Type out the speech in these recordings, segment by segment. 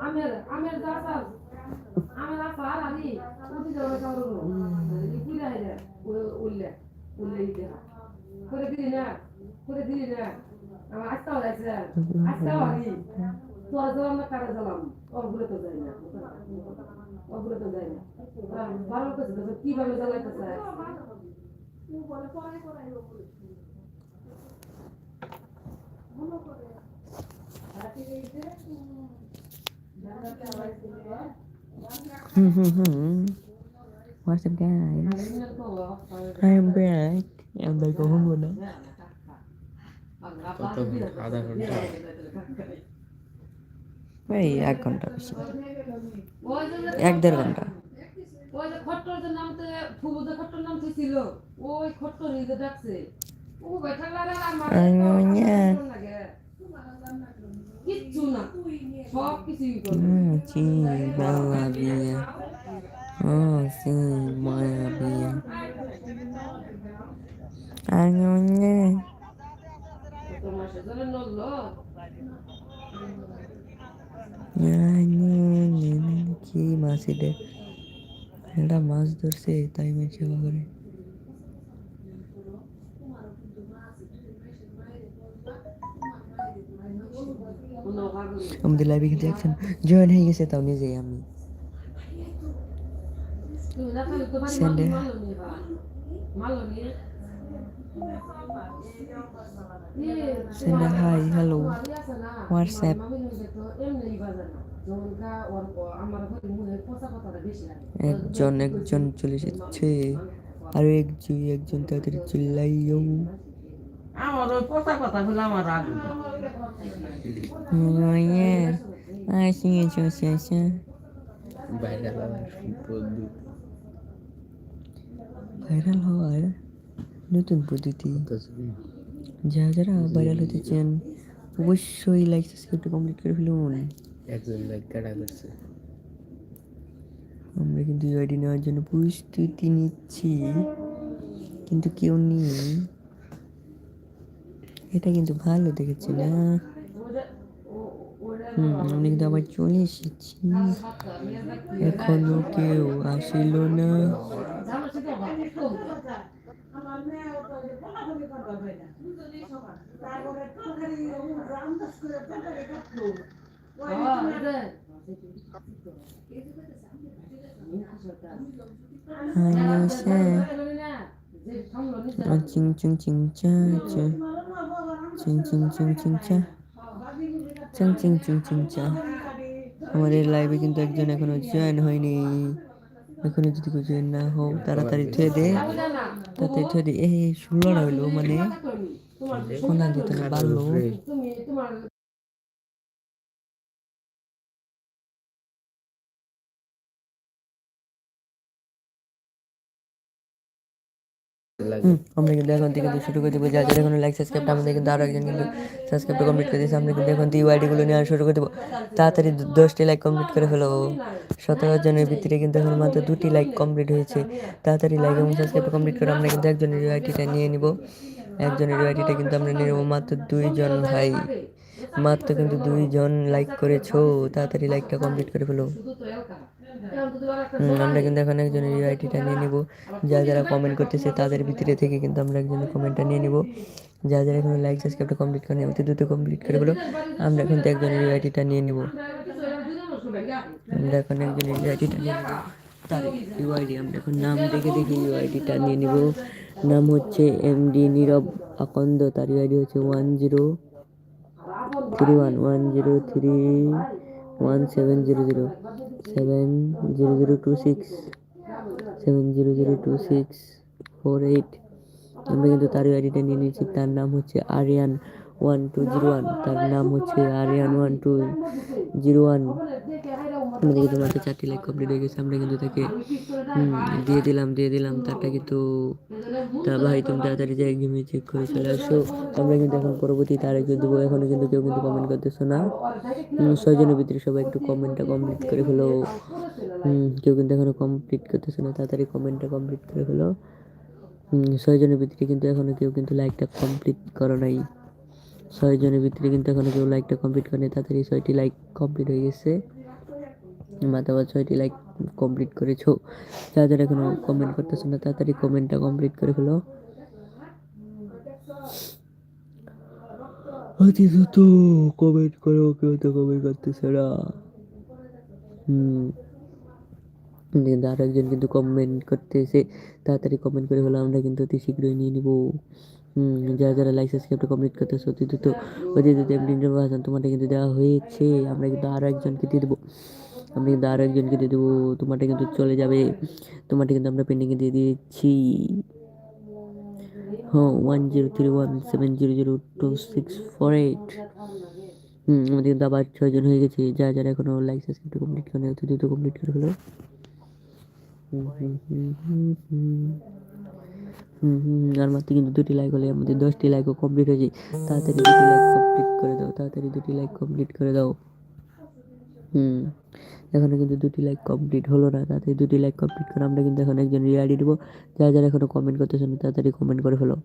আমের আমের গাছ আমের আলি উঠি যাবে কারও দিলি করে দিলি না আমার আজকাও যাইছে আজকাও আলি তোর জ্বালাম না কারে যাই না ওগুলো তো না ভালো কাছে কীভাবে জ্বালাইতেছে What's up, guys? I'm back. Đây có không luôn đó. আধা ঘণ্টা এই এক ঘণ্টা বেশি এক দেড় ঘণ্টা ওই যে খট্টর যে নামতে ফুবুদের খট্টর নামতে ছিল ওই খট্টর নিজে ডাকছে ও বেঠা লারা আমার আইয়া। কিচ্ছু না সব কিছুই maya mía. Añoñe. তোমার সেজন্য নড়লো Añoñe. কি মাছ এটা এটা মাছ ধরছে, তাই মাছ করে আমাদের লাইভে কিন্তু একজন জয়েন হয়ে গেছে তাও নিজেই আমি a hi, hello. WhatsApp. একজন একজন চলে এসেছে আর একজন একজন তাদের চিল্লাইও আমার ওই কথা হলো আমার রাগ ভাইরাল হওয়ার নতুন পদ্ধতি। যারা যারা ভাইরাল হতে চান অবশ্যই লাইক সাবস্ক্রাইব কমপ্লিট করে ফেলুন। একজন লাইক কাটা করছে? আমরা কিন্তু আইডি নেওয়ার জন্য প্রস্তুতি নিচ্ছি কিন্তু কেউ নেই। এটা কিন্তু ভালো দেখেছি না। হুম আমরা কিন্তু আবার চলে এসেছি। এখনও কেউ আসিল না। হাইসে চিং চিং চিং চা চা। আমাদের লাইভে কিন্তু একজন এখনও জয়েন হয়নি। এখনও যদি কেউ জয়েন না হোক তাড়াতাড়ি থুয়ে দে। তাড়াতাড়ি থুয়ে দে। এই ষোলোটা হইল মানে কোনা দিতে না আমরা কিন্তু এখন থেকে কিন্তু শুরু করে দেবো। যা যারা লাইক সাবস্ক্রাইব আমাদের কিন্তু আরও একজন কিন্তু সাবস্ক্রাইবটা কমপ্লিট করে দিয়েছে। আমরা কিন্তু এখন ইউআইডি গুলো নেওয়া শুরু করে দেবো। তাড়াতাড়ি দশটি লাইক কমপ্লিট করে ফেলো। সতেরো জনের ভিতরে কিন্তু এখন মাত্র দুটি লাইক কমপ্লিট হয়েছে। তাড়াতাড়ি লাইক এবং সাবস্ক্রাইবটা কমপ্লিট করে আমরা কিন্তু একজনের ইউআইডিটা নিয়ে নিব। একজনের ইউআইডিটা কিন্তু আমরা নিয়ে নেব মাত্র দুইজন ভাই। মাত্র কিন্তু দুইজন লাইক করেছ। তাড়াতাড়ি লাইকটা কমপ্লিট করে ফেলো। তো এখন তো আমরা কিন্তু এখন একজনের ইউআইডিটা নিয়ে নিব। যারা যারা কমেন্ট করতেছে তাদের ভিতরে থেকে কিন্তু আমরা একজনের কমেন্টটা নিয়ে নিব। যারা যারা এখন লাইক সাবস্ক্রাইবটা কমপ্লিট করে অতি দ্রুত কমপ্লিট করে বলো। আমরা কিন্তু একজনের ইউআইডিটা নিয়ে নিব। আমরা এখন একজনের ইউআইডিটা নিয়ে নিব। তার ইউআইডি আমরা এখন নাম দেখে দেখে ইউআইডিটা নিয়ে নিব। নাম হচ্ছে এমডি নীরব আকন্দ তার ইউআইডি হচ্ছে one zero three one one zero three one seven zero zero seven zero zero two six seven zero zero two six four eight আমরা কিন্তু তার আইডিটা নিয়ে নিয়েছি, তার নাম হচ্ছে Aryan one two zero one তার নাম হচ্ছে Aryan one two zero one আমাদের কিন্তু মাত্র চারটি লাইক কমপ্লিট হয়ে গেছে আমরা কিন্তু তাকে দিয়ে দিলাম দিয়ে দিলাম তারটা কিন্তু তা ভাই তুমি তাড়াতাড়ি যাই গেমে চেক করে চলে আসো। আমরা কিন্তু এখন পরবর্তী তারিখ দেবো এখনও কিন্তু কেউ কিন্তু কমেন্ট করতেছো না। ছয়জনের ভিতরে সবাই একটু কমেন্টটা কমপ্লিট করে হুম, কেউ কিন্তু এখনও কমপ্লিট করতেছে না তাড়াতাড়ি কমেন্টটা কমপ্লিট করে হুম, ছয়জনের ভিতরে কিন্তু এখনও কেউ কিন্তু লাইকটা কমপ্লিট করো নাই। ছয় জনের ভিতরে কিন্তু এখনও কেউ লাইকটা কমপ্লিট করেনি, তাড়াতাড়ি ছয়টি লাইক কমপ্লিট হয়ে গেছে। মাতাবার ছয়টি লাইক কমপ্লিট করেছ। যারা এখনও কমেন্ট করতেছো না, তাড়াতাড়ি কমেন্টটা কমপ্লিট করে ফেলো। অতি দ্রুত কমেন্ট করো, কেউ তো কমেন্ট করতেছে না। কিন্তু আরও একজন কিন্তু কমেন্ট করতেছে, তাড়াতাড়ি কমেন্ট করে ফেলো, আমরা কিন্তু অতি শীঘ্রই নিয়ে নিবো। যারা যারা লাইক সাবস্ক্রাইবটা কমপ্লিট করতেছে অতি দ্রুত অতি দ্রুত এমনি হাসান তোমাদের কিন্তু দেওয়া হয়েছে। আমরা কিন্তু আরও একজনকে দিয়ে দেবো। আমরা কিন্তু আরও একজনকে দিয়ে দেবো। তোমারটা কিন্তু চলে যাবে। তোমারটা কিন্তু আমরা পেন্ডিংয়ে দিয়ে দিয়েছি। হ্যাঁ one zero three one seven zero zero two six four eight হুম, আমাদের কিন্তু আবার ছয়জন হয়ে গেছে। যারা যারা এখনও লাইক সাবস্ক্রাইব কমপ্লিট করে অতি দ্রুত কমপ্লিট করে ফেলো। হুম হুম হুম হুম। হুম আর মাত্র কিন্তু দুটি লাইক হলে আমাদের দশটি লাইকও কমপ্লিট হয়েছে তাড়াতাড়ি দুটি লাইক কমপ্লিট করে দাও, তাড়াতাড়ি দুটি লাইক কমপ্লিট করে দাও। হুম, এখনও কিন্তু দুটি লাইক কমপ্লিট হলো না, তাড়াতাড়ি দুটি লাইক কমপ্লিট করে আমরা কিন্তু এখন একজন রিয়াডি দেবো। যারা যারা এখনও কমেন্ট করতেছে না, তাড়াতাড়ি কমেন্ট করে ফেলো।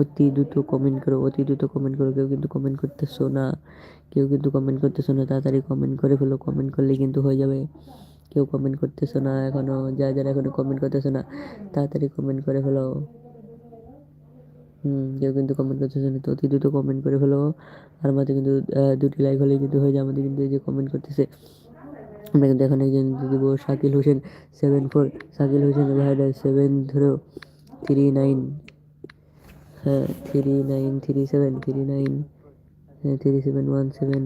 অতি দ্রুত কমেন্ট করো, অতি দ্রুত কমেন্ট করো, কেউ কিন্তু কমেন্ট করতেছো না। কেউ কিন্তু কমেন্ট করতেছো না, তাড়াতাড়ি কমেন্ট করে ফেলো। কমেন্ট করলে কিন্তু হয়ে যাবে। কেউ কমেন্ট করতেছো না, এখনও যারা যারা এখনও কমেন্ট করতেছো না, তাড়াতাড়ি কমেন্ট করে ফেলো। হুম, কেউ কিন্তু কমেন্ট করতেছে না, তো অতি দ্রুত কমেন্ট করে ফেলো। আর মাত্র কিন্তু দুটি লাইক হলেই কিন্তু হয়ে যায়, আমাদের কিন্তু এই যে কমেন্ট করতেছে। আমরা কিন্তু এখন একজন দিব শাকিল হোসেন সেভেন ফোর শাকিল হোসেন ভাইরা সেভেন ধরো থ্রি নাইন হ্যাঁ three nine three seven three nine হ্যাঁ three seven one seven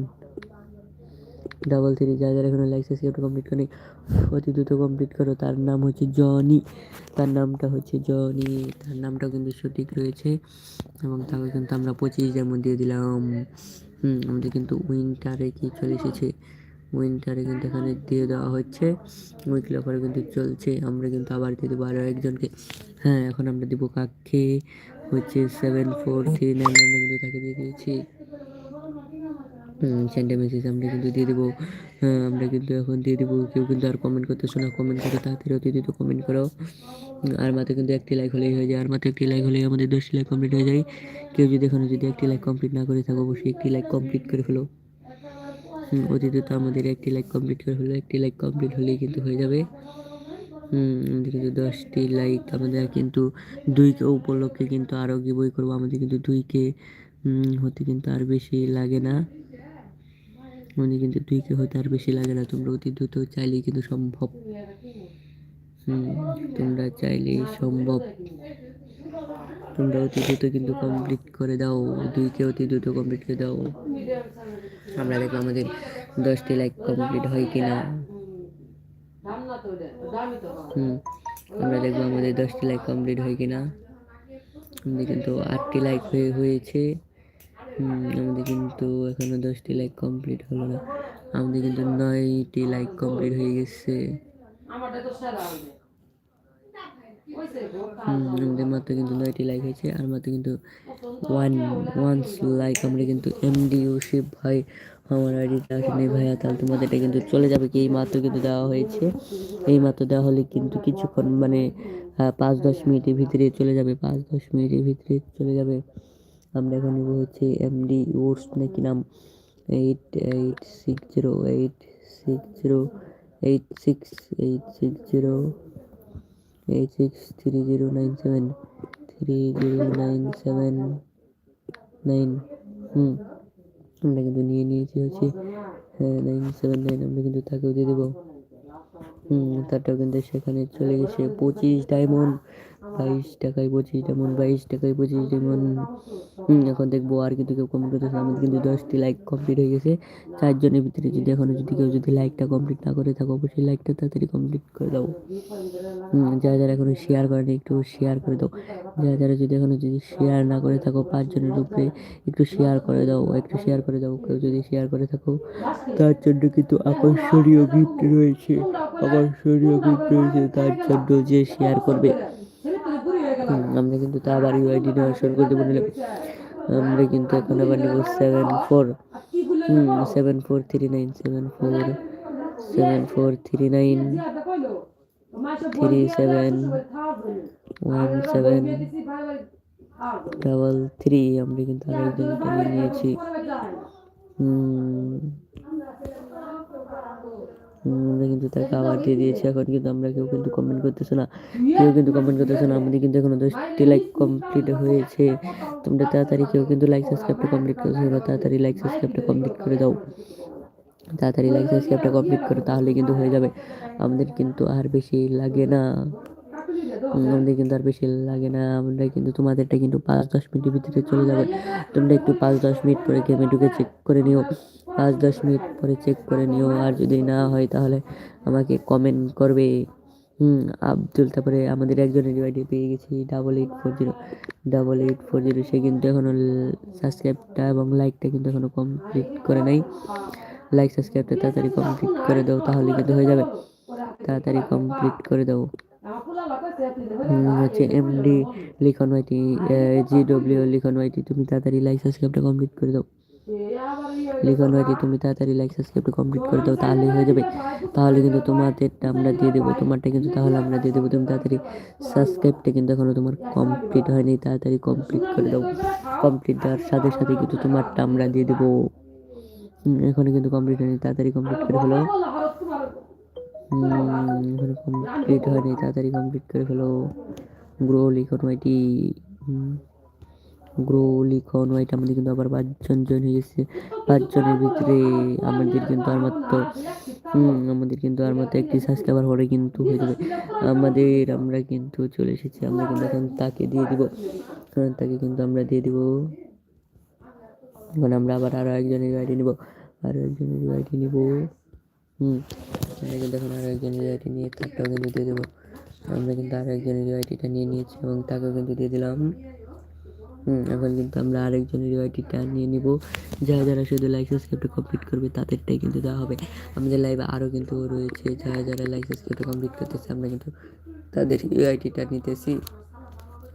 double three যা যারা এখানে লাইক সাবস্ক্রাইব কমপ্লিট করে অতি দ্রুত কমপ্লিট করো, তার নাম হচ্ছে জনি। তার নামটা হচ্ছে জনি। তার নামটাও কিন্তু সঠিক রয়েছে এবং তাকে কিন্তু আমরা পঁচিশ যেমন দিয়ে দিলাম। হুম, আমাদের কিন্তু উইন্টারে কি চলে এসেছে? উইন্টারে কিন্তু এখানে দিয়ে দেওয়া হচ্ছে। উইকলি অফারে কিন্তু চলছে। আমরা কিন্তু আবার দিয়ে দেবো আরও একজনকে। হ্যাঁ এখন আমরা দিব কাকে হচ্ছে সেভেন ফোর থ্রি নাইন আমরা কিন্তু তাকে দিয়ে দিয়েছি। সেন্টে মেসেজ আমরা কিন্তু দিয়ে দেবো। হ্যাঁ আমরা কিন্তু এখন দিয়ে দেবো। কেউ কিন্তু আর কমেন্ট করতেছো না কমেন্ট করো তাড়াতাড়ি অতি দ্রুত কমেন্ট করো। আর মাত্র কিন্তু একটি লাইক হলেই হয়ে যায় আর মাত্র একটি লাইক হলেই আমাদের দশটি লাইক কমপ্লিট হয়ে যায়। কেউ যদি এখনও যদি একটি লাইক কমপ্লিট না করে থাকো অবশ্যই একটি লাইক কমপ্লিট করে ফেলো। অতি দ্রুত আমাদের একটি লাইক কমপ্লিট করে ফেলো একটি লাইক কমপ্লিট হলেই কিন্তু হয়ে যাবে। আমাদের কিন্তু দশটি লাইক আমাদের কিন্তু দুইকে উপলক্ষে কিন্তু আরও কি বই করব। আমাদের কিন্তু দুইকে উম, হতে কিন্তু আর বেশি লাগে না। আমাদের কিন্তু দুই কে হতে আর বেশি লাগে না। তোমরা অতি দ্রুত চাইলেই কিন্তু সম্ভব। হুম, তোমরা চাইলেই সম্ভব। তোমরা অতি দ্রুত কিন্তু কমপ্লিট করে দাও। দুইকে অতি দ্রুত কমপ্লিট করে দাও। আমরা দেখব আমাদের দশটি লাইক কমপ্লিট হয় দাম না। হুম, আমরা দেখব আমাদের দশটি লাইক কমপ্লিট হয় কিনা। আমাদের কিন্তু আটটি লাইক হয়ে, হয়েছে। আমাদের কিন্তু এখনও দশটি লাইক কমপ্লিট হলো না। আমাদের কিন্তু নয়টি লাইক কমপ্লিট হয়ে গেছে। আমাদের মাত্র কিন্তু নয়টি লাইক হয়েছে, আর মাত্র কিন্তু ওয়ান ওয়ান্স লাইক আমরা কিন্তু এমডি ইউসিফ ভাই, আমার আইডিতে আসেনি ভাইয়া, তাহলে তোমাদের এটা কিন্তু চলে যাবে কি? এই মাত্র কিন্তু দেওয়া হয়েছে। এই মাত্র দেওয়া হলে কিন্তু কিছুক্ষণ মানে পাঁচ দশ মিনিটের ভিতরে চলে যাবে, পাঁচ দশ মিনিটের ভিতরে চলে যাবে। আমরা এখন নেব হচ্ছে এমডি ওর্স নাকি নাম? Eight eight six zero eight six zero eight six eight six zero eight six three zero nine seven three zero nine seven nine হুম, আমরা কিন্তু নিয়ে নিয়েছি হচ্ছে নাইন সেভেন নাইন আমরা কিন্তু তাকেও দিয়ে দেবো। হুম, তারটাও কিন্তু সেখানে চলে গেছে, পঁচিশ ডায়মন্ড বাইশ টাকায় পঁচিশ ডায়মন্ড বাইশ টাকায় পঁচিশ হুম, এখন দেখব আর কিন্তু কেউ কমেন্ট করতেছে আমাদের কিন্তু দশটি লাইক কমপ্লিট হয়ে গেছে। চারজনের ভিতরে যদি এখনও যদি কেউ যদি লাইকটা কমপ্লিট না করে থাকো, অবশ্যই লাইকটা তাড়াতাড়ি কমপ্লিট করে দাও। যারা যারা এখনও শেয়ার করেনি, একটু শেয়ার করে দাও। যারা যারা যদি এখনও যদি শেয়ার না করে থাকো, পাঁচজনের উপরে একটু শেয়ার করে দাও, একটু শেয়ার করে দাও। কেউ যদি শেয়ার করে থাকো, তার জন্য কিন্তু আকর্ষণীয় গিফট রয়েছে। আকর্ষণীয় গিফট রয়েছে, তার জন্য যে শেয়ার করবে ছেলে পেলে বুড়ি হয়ে গেল। হুম, আমরা কিন্তু তা আবার ইউআইডি নেওয়া শুরু করে দেবো নিলাম আমরা কিন্তু এখন আবার নেব seven four seven four three nine seven four seven four three nine three seven one seven double three আমরা কিন্তু আরেকজনকে নিয়েছি। হুম, আমরা কিন্তু তাকে আবার দিয়ে দিয়েছি। এখন কিন্তু আমরা কেউ কিন্তু কমেন্ট করতেছে না। কেউ কিন্তু কমেন্ট করতেছে না। আমাদের কিন্তু এখনও দশটি লাইক কমপ্লিট হয়েছে। তোমরা তাড়াতাড়ি কেউ কিন্তু লাইক সাবস্ক্রাইবটা কমপ্লিট করছ। তাড়াতাড়ি লাইক সাবস্ক্রাইবটা কমপ্লিট করে দাও। তাড়াতাড়ি লাইক সাবস্ক্রাইবটা কমপ্লিট করো, তাহলে কিন্তু হয়ে যাবে। আমাদের কিন্তু আর বেশি লাগে না। আমাদের কিন্তু আর বেশি লাগে না। আমরা কিন্তু তোমাদেরটা কিন্তু পাঁচ দশ মিনিটের ভিতরে চলে যাবে। তোমরা একটু পাঁচ দশ মিনিট পরে গেমে ঢুকে চেক করে নিও। পাঁচ, দশ মিনিট পরে চেক করে নিও। আর যদি না হয় তাহলে আমাকে কমেন্ট করবে। হুম, আব্দুল, তারপরে আমাদের একজনের আইডি পেয়ে গেছি। Double eight four zero double eight four zero সে কিন্তু এখনও সাবস্ক্রাইবটা এবং লাইকটা কিন্তু এখনও কমপ্লিট করে নাই। লাইক সাবস্ক্রাইবটা তাড়াতাড়ি কমপ্লিট করে দাও, তাহলে কিন্তু হয়ে যাবে। তাড়াতাড়ি কমপ্লিট করে দাও। হচ্ছে এমডি লিখন ওয়াইটি জি ডব্লিউ লিখন ওয়াইটি তুমি তাড়াতাড়ি লাইক সাবস্ক্রাইবটা কমপ্লিট করে দাও। লিখন ওয়াইটি তুমি তাড়াতাড়ি লাইক সাবস্ক্রাইবটা কমপ্লিট করে দাও তাহলে হয়ে যাবে তাহলে কিন্তু তোমাদেরটা আমরা দিয়ে দেবো তোমারটা কিন্তু তাহলে আমরা দিয়ে দেবো তুমি তাড়াতাড়ি সাবস্ক্রাইবটা কিন্তু এখনও তোমার কমপ্লিট হয়নি তাড়াতাড়ি কমপ্লিট করে দাও কমপ্লিট দেওয়ার সাথে সাথে কিন্তু তোমারটা আমরা দিয়ে দেবো হুম, এখনও কিন্তু কমপ্লিট হয়নি তাড়াতাড়ি কমপ্লিট করে ফেলো এখনও কমপ্লিট হয়নি তাড়াতাড়ি কমপ্লিট করে ফেলো grow Likhon YT grow Likhon white আমাদের কিন্তু আবার পাঁচজন জয়েন হয়ে গেছে। পাঁচজনের ভিতরে আমাদের কিন্তু আর মাত্র আমাদের কিন্তু আর মাত্র একটি সাবস্ক্রাইবার হলে কিন্তু হয়ে যাবে। আমাদের, আমরা কিন্তু চলে এসেছি। আমরা কিন্তু এখন তাকে দিয়ে দিব। তাকে কিন্তু আমরা দিয়ে দিব। এখন আমরা আবার আরও একজনের গাড়ি নিব। আরও একজনের গাড়ি নিব। হুম, আমরা কিন্তু এখন আরও একজনের গাড়ি নিয়ে তারটাও কিন্তু দিয়ে দেবো। আমরা কিন্তু আরও একজনের গাড়িটা নিয়ে নিয়েছি এবং তাকেও কিন্তু দিয়ে দিলাম। এখন কিন্তু আমরা আরেকজনের আইডিটা নিয়ে নিব। যারা যারা শুধু লাইক সাবস্ক্রাইবটা কমপ্লিট করবে, তাদেরটাই কিন্তু দেওয়া হবে। আমাদের লাইভে আরও কিন্তু রয়েছে, যারা যারা লাইক কমপ্লিট করতেছে, আমরা কিন্তু তাদের ইউআইটিটা নিতেছি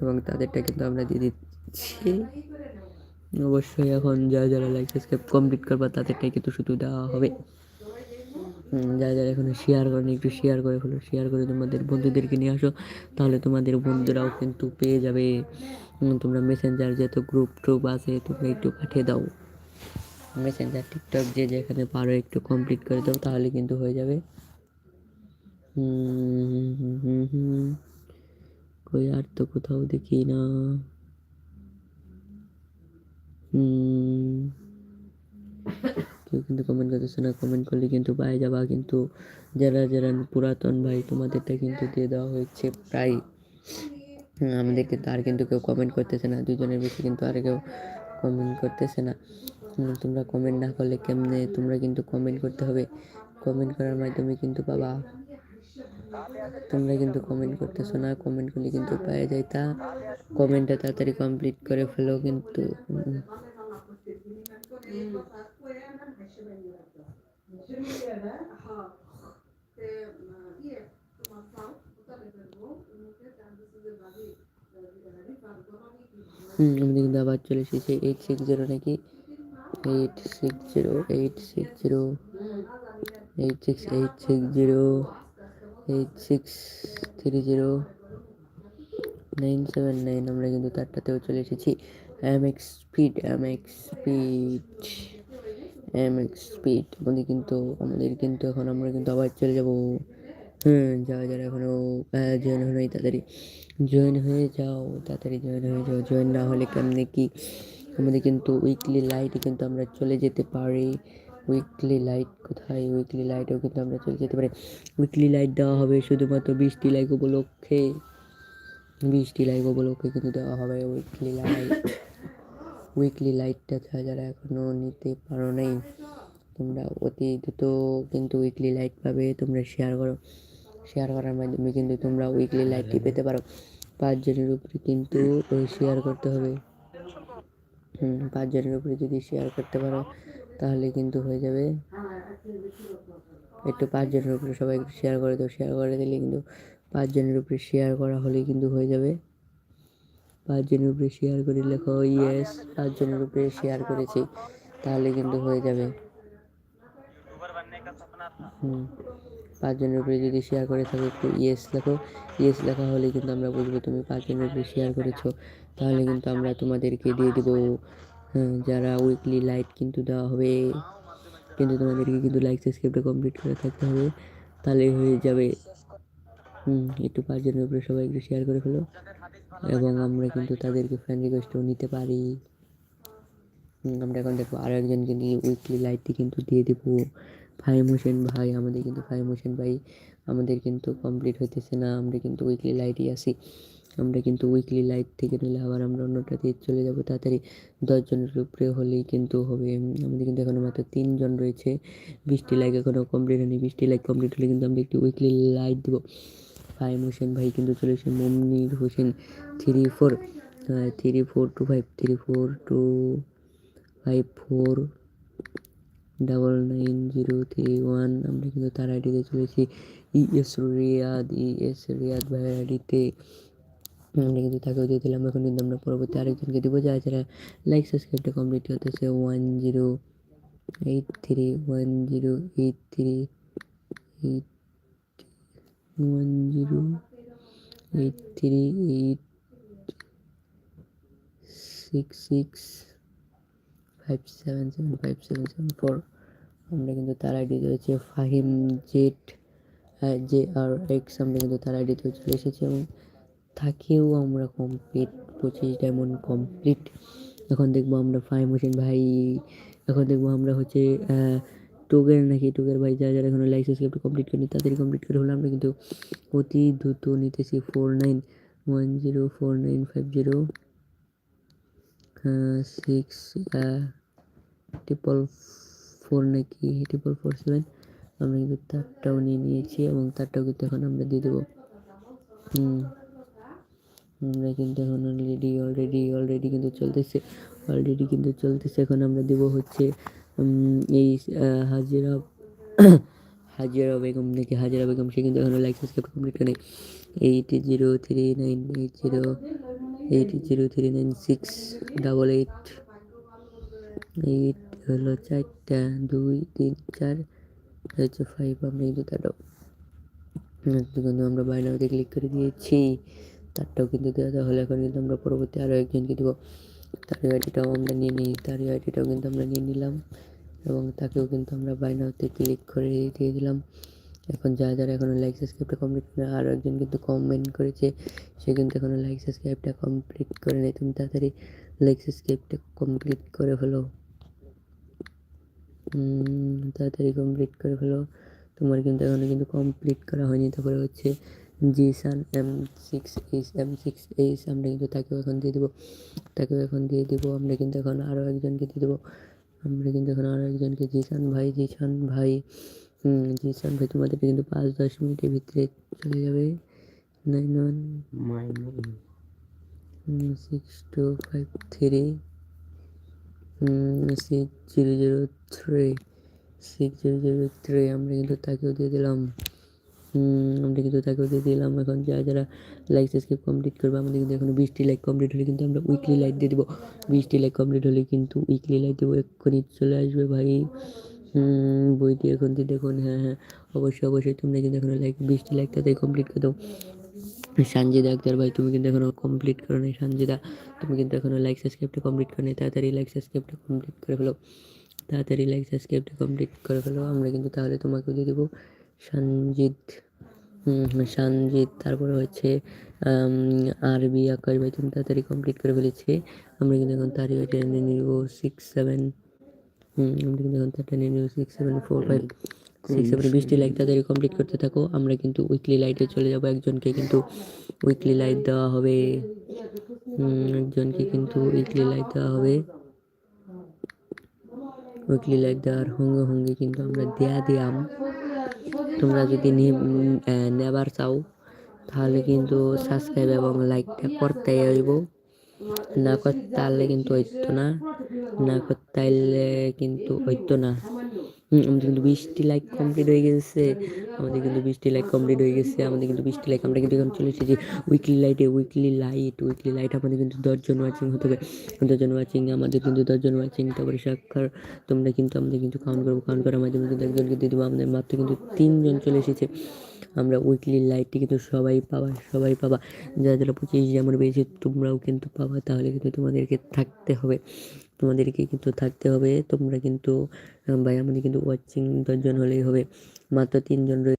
এবং তাদেরটা কিন্তু আমরা দিয়ে দিচ্ছি। অবশ্যই এখন যারা যারা লাইক সাবস্ক্রাইব কমপ্লিট করবে, তাদেরটাই কিন্তু শুধু দেওয়া হবে। যারা যারা এখনও শেয়ার করেনি, একটু শেয়ার করে ফেলো শেয়ার করে তোমাদের বন্ধুদেরকে নিয়ে আসো, তাহলে তোমাদের বন্ধুরাও কিন্তু পেয়ে যাবে। তোমরা মেসেঞ্জার যত গ্রুপ ট্রুপ আছে, তোমরা একটু পাঠিয়ে দাও। মেসেঞ্জার টিকটক যে যেখানে পারো একটু কমপ্লিট করে দাও, তাহলে কিন্তু হয়ে যাবে। কই আর তো কোথাও দেখি না। কেউ কিন্তু কমেন্ট করতেছে না। কমেন্ট করলে কিন্তু পায়ে যাবা। কিন্তু যারা যারা পুরাতন ভাই, তোমাদেরটা কিন্তু দিয়ে দেওয়া হয়েছে প্রায়। আমাদের কিন্তু আর কিন্তু কেউ কমেন্ট করতেছে না, দুজনের বেশি কিন্তু আর কেউ কমেন্ট করতেছে না। তোমরা কমেন্ট না করলে কেমনে? তোমরা কিন্তু কমেন্ট করতে হবে। কমেন্ট করার মাধ্যমে কিন্তু পাবা তোমরা কিন্তু কমেন্ট করতেছো না। কমেন্ট করলে কিন্তু পাওয়া যায় তা। কমেন্টটা তাড়াতাড়ি কমপ্লিট করে ফেলো কিন্তু হুম আমাদের কিন্তু আবার চলে এসেছে এইট সিক্স জিরো নাকি? Eight six zero eight six zero eight six eight six zero eight six three zero nine seven nine আমরা কিন্তু তারটাতেও চলে এসেছি। M X speed M X speed M X speed আমাদের কিন্তু আমাদের কিন্তু এখন আমরা কিন্তু আবার চলে যাব। যারা যারা এখনও জয়েন হয় তাড়াতাড়ি জয়েন হয়ে যাও, তাড়াতাড়ি জয়েন হয়ে যাও। জয়েন না হলে কেমনে কি? আমাদের কিন্তু উইকলি লাইটে কিন্তু আমরা চলে যেতে পারি। উইকলি লাইট কোথায়? উইকলি লাইটেও কিন্তু আমরা চলে যেতে পারি। উইকলি লাইট দেওয়া হবে শুধুমাত্র বৃষ্টি লাইক উপলক্ষে। বৃষ্টি লাইক উপলক্ষে কিন্তু দেওয়া হবে উইকলি লাইট উইকলি লাইটটা যারা এখনও নিতে পারো নাই, তোমরা অতি দ্রুত কিন্তু উইকলি লাইট পাবে, তোমরা শেয়ার করো। শেয়ার করার মাধ্যমে কিন্তু তোমরা উইকলি লাইটটি পেতে পারো। পাঁচজনের উপরে কিন্তু শেয়ার করতে হবে। হুম পাঁচজনের উপরে যদি শেয়ার করতে পারো তাহলে কিন্তু হয়ে যাবে। একটু পাঁচজনের উপরে সবাই একটু শেয়ার করে দাও। শেয়ার করে দিলে কিন্তু পাঁচজনের উপরে শেয়ার করা হলেই কিন্তু হয়ে যাবে। পাঁচজনের উপরে শেয়ার করে লেখো ইয়েস পাঁচজনের উপরে শেয়ার করেছি তাহলে কিন্তু হয়ে যাবে। হুম। পাঁচজনের উপরে যদি শেয়ার করে থাকো একটু ইয়েস লেখো। ইয়েস লেখা হলে কিন্তু আমরা বুঝব তুমি পাঁচজনের উপরে শেয়ার করেছ। তাহলে কিন্তু আমরা তোমাদেরকে দিয়ে দেবো হ্যাঁ, যারা উইকলি লাইট কিন্তু দেওয়া হবে কিন্তু তোমাদেরকে কিন্তু লাইক সাবস্ক্রাইবটা কমপ্লিট করে থাকতে হবে তাহলে হয়ে যাবে। হুম একটু পাঁচজনের উপরে সবাই একটু শেয়ার করে ফেলো এবং আমরা কিন্তু তাদেরকে ফ্রেন্ড রিকোয়েস্টও নিতে পারি। আমরা এখন দেখব আরও একজনকে নিয়ে উইকলি লাইটটি কিন্তু দিয়ে দেবো। ফাইম হোসেন ভাই, আমাদের কিন্তু ফাইম হোসেন ভাই, আমাদের কিন্তু কমপ্লিট হইতেছে না, আমরা কিন্তু উইকলি লাইটই আসি আমরা কিন্তু উইকলি লাইট থেকে নিলে আবার আমরা অন্যটাতে চলে যাব। তাড়াতাড়ি দশজনের উপরে হলেই কিন্তু হবে। আমাদের কিন্তু এখনও মাত্র তিনজন রয়েছে। বৃষ্টি লাইক এখনও কমপ্লিট হয়নি। বৃষ্টি লাইক কমপ্লিট হলে কিন্তু আমরা একটি উইকলি লাইট দেবো। ফাইম হোসেন ভাই কিন্তু চলে এসে Momnir Hossain three four three four two five three four two five four double nine zero three one আমরা কিন্তু তার আইডিতে চলেছি ইএস রিয়াদ ইএস রিয়াদ ভাইয়ের আইডিতে আমরা কিন্তু তাকেও দিয়ে দিলাম। এখন কিন্তু আমরা পরবর্তী আরেকজনকে দেবো, যারা যারা লাইক সাবস্ক্রাইবটা কমপ্লিট হতেছে one zero eight three one zero eight three eight one zero eight three eight six six five seven seven five seven seven four আমরা কিন্তু তার আইডি রয়েছে Fahim Z J R X আমরা কিন্তু তার আইডিতে চলে এসেছি এবং তাকেও আমরা কমপ্লিট পঁচিশ ডায়মন্ড কমপ্লিট এখন দেখব আমরা ফাহিম হোসেন ভাই, এখন দেখব আমরা হচ্ছে টোগের নাকি টোগের ভাই যারা যারা এখনও লাইসেন্স কমপ্লিট করেনি, তাদের কমপ্লিট করে হলে। আমরা কিন্তু অতি দ্রুত নিতেছি four nine one zero four nine five zero six triple four নাকি ট্রিপল ফোর সেভেন আমরা কিন্তু তারটাও নিয়ে নিয়েছি এবং তারটাও কিন্তু এখন আমরা দিয়ে দেবো। আমরা কিন্তু এখন অলরেডি অলরেডি অলরেডি কিন্তু চলতেছে। অলরেডি কিন্তু চলতেছে। এখন আমরা দেবো হচ্ছে এই হাজিরা হাজিরা বেগম নাকি হাজিরা বেগম, সে কিন্তু এখনও লাইক সাবস্ক্রাইব কমপ্লিট করে eight zero three nine eight zero eight zero three nine six double eight eight হলো চারটা দুই তিন চার হচ্ছে ফাইভ আমরা কিন্তু তারটাও। কিন্তু আমরা বাইনারিতে ক্লিক করে দিয়েছি। তারটাও কিন্তু দেওয়া দেওয়া হলে এখন কিন্তু আমরা পরবর্তী আরও একজনকে দেবো। তার আইডিটাও আমরা নিয়ে নিই তার আইডিটাও কিন্তু আমরা নিয়ে নিলাম। এবং তাকেও কিন্তু আমরা বাইনারিতে ক্লিক করে দিয়ে দিলাম। এখন যা যারা এখনও লাইক সাবস্ক্রাইবটা কমপ্লিট করে আরও একজন কিন্তু কমেন্ট করেছে সে কিন্তু এখনও লাইক সাবস্ক্রাইবটা কমপ্লিট করে নেই। তুমি তাড়াতাড়ি লাইক সাবস্ক্রাইবটা কমপ্লিট করে উম, তাড়াতাড়ি কমপ্লিট করে ফেলো। তোমার কিন্তু এখনও কিন্তু কমপ্লিট করা হয়নি। তারপরে হচ্ছে G sun M six H M six H আমরা কিন্তু তাকেও এখন দিয়ে দেবো। তাকেও এখন দিয়ে দেবো। আমরা কিন্তু এখন আরও একজনকে দিয়ে দেবো। আমরা কিন্তু এখন আরও একজনকে। জিসান ভাই জিসান ভাই। হুম জিসান ভাই তোমাদের কিন্তু পাঁচ দশ মিনিটের ভিতরে চলে যাবে। Nine one six two five three six zero zero three six zero zero three আমরা কিন্তু তাকেও দিয়ে দিলাম। আমরা কিন্তু তাকেও দিয়ে দিলাম। এখন যারা যারা লাইক সাবস্ক্রাইব কমপ্লিট করবে, আমাদের কিন্তু এখন বিশটি লাইক কমপ্লিট হলে কিন্তু আমরা উইকলি লাইক দিয়ে দেবো। বিশটি লাইক কমপ্লিট হলে কিন্তু উইকলি লাইক দেবো, এক্ষুনি চলে আসবে ভাই। বইটি এখন দিয়ে দেখুন হ্যাঁ হ্যাঁ অবশ্যই অবশ্যই তোমরা কিন্তু এখন লাইক বিশটি লাইক তাদের কমপ্লিট করে দাও। সানজিদা আক্তার ভাই তুমি কিন্তু এখনও কমপ্লিট করো নাই সানজিদা। তুমি কিন্তু এখনও লাইক সাবস্ক্রাইবটা কমপ্লিট করো নাই। তাড়াতাড়ি লাইক সাবস্ক্রাইবটা কমপ্লিট করে ফেলো। তাড়াতাড়ি লাইক সাবস্ক্রাইবটা কমপ্লিট করে ফেলো। আমরা কিন্তু তাহলে তোমাকে দিয়ে দেবো হুম, সঞ্জিত তারপরে হচ্ছে আরবি আকাশ ভাই তুমি তাড়াতাড়ি কমপ্লিট করে ফেলেছে। আমরা কিন্তু এখন তারই হচ্ছে নিয়ে নিব সিক্স সেভেন আমরা কিন্তু এখন তারটা নিয়ে নিব six seven four five six seven বিশটি লাইক তাড়াতাড়ি কমপ্লিট করতে থাকো। আমরা কিন্তু উইকলি লাইটে চলে যাব। একজনকে কিন্তু উইকলি লাইট দেওয়া হবে। হুম, একজনকে কিন্তু উইকলি লাইট দেওয়া হবে। উইকলি লাইট দেওয়ার সঙ্গে সঙ্গে কিন্তু আমরা দেয়া দিয়াম। তোমরা যদি নি- নেবার চাও তাহলে কিন্তু সাবস্ক্রাইব এবং লাইকটা করতে হইব। না করতে পারলে কিন্তু হইতো না। না করতে কিন্তু হইতো না। আমাদের কিন্তু বিশটি লাইক কমপ্লিট হয়ে গেছে, আমাদের কিন্তু বিশটি লাইক কমপ্লিট হয়ে গেছে, আমাদের কিন্তু বিশটি লাইক আমরা কিন্তু এখন চলে এসেছি উইকলি লাইটে উইকলি লাইট উইকলি লাইট আমাদের কিন্তু দশজন ওয়াচিং হতে হবে দশজন ওয়াচিং আমাদের কিন্তু দশজন ওয়াচিং তারপরে সাক্ষর তোমরা কিন্তু আমাদের কিন্তু কাউন্ট করব কাউন্ট করার মাধ্যমে কিন্তু একজনকে দিয়ে দেবো, আমাদের মাত্র কিন্তু তিনজন চলে এসেছে, আমরা উইকলি লাইটটি কিন্তু সবাই পাবা সবাই পাবা, যারা যারা পঁচিশ যেমন পেয়েছে তোমরাও কিন্তু পাবা, তাহলে কিন্তু তোমাদেরকে থাকতে হবে তোমাদেরকে কিন্তু থাকতে হবে। তোমরা কিন্তু ভাই, আমাদের কিন্তু ওয়াচিং দশজন হলেই হবে। মাত্র তিনজন রয়ে